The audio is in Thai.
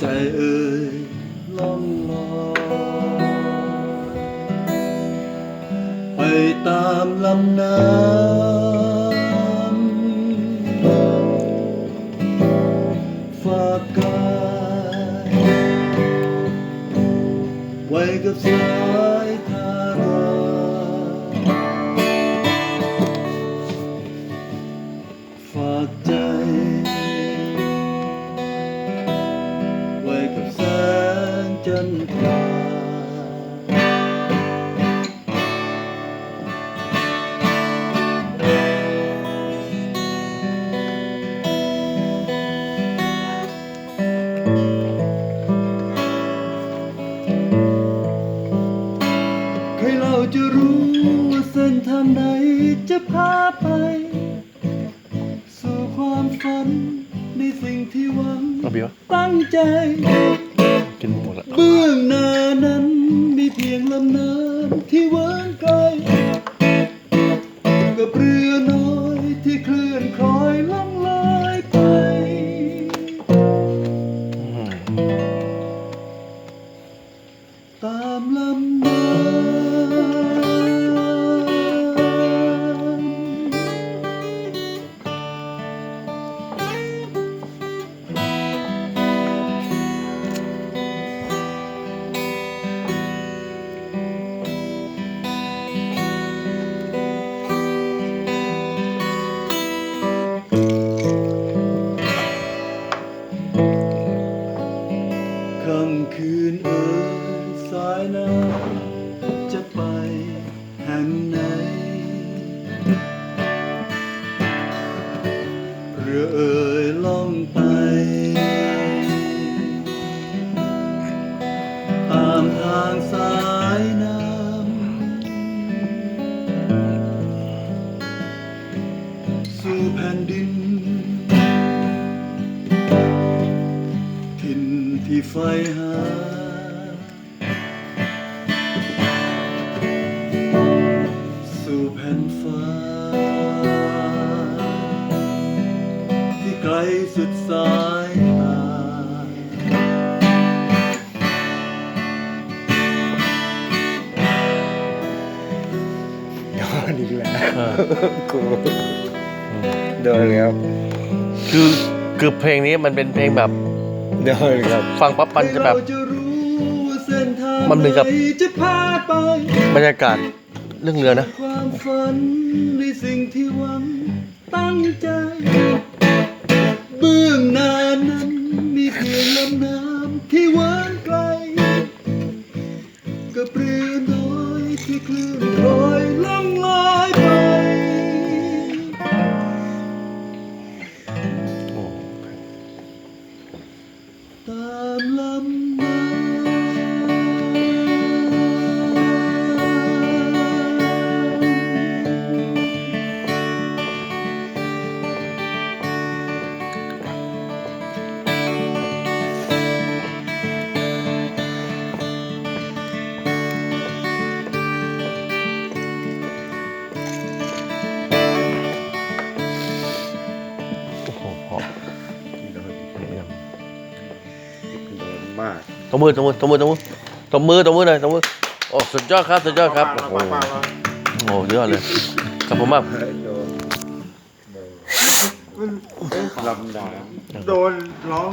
ใจเอ่ยล่องลอยไปตามลำน้ำฝากกายไว้กับสาย จันทราใครเราจะรู้ว่าเส้นทางไหนจะพาไป สู่ความฝันในสิ่งที่หวังเอาบีวะตั้งใจ กินหมดละเบื้องหน้านั้นมีเพียงลำน้ำที่หวานไกลกับเรือ คืนเอ่ยสายน้ำจะไปแห่งไหน เรือเอ่ยล่องไป ตามทางสายน้ำสู่แผ่นดิน ที่ไฟหา สู่แผ่นฟ้า ที่ไกลสุดสายตาโดนอีกแล้วเออกูโดนแล้วคือคือเพลงนี้มันเป็นเพลงแบบ เดี๋ยวครับ ฟังปั๊บมันจะแบบ มันเหมือนกับบรรยากาศเรื่องเรือนะความฝันในสิ่งที่หวังตั้งใจ ตาม มากตบมือตบมือตบมือตบมือตบมือตบมือหน่อยตบมือโอ้สุดยอดครับสุดยอดครับโอ้โหโอ้โหสุดยอดเลยขอบคุณมากโดนโดนลำดาโดนร้อง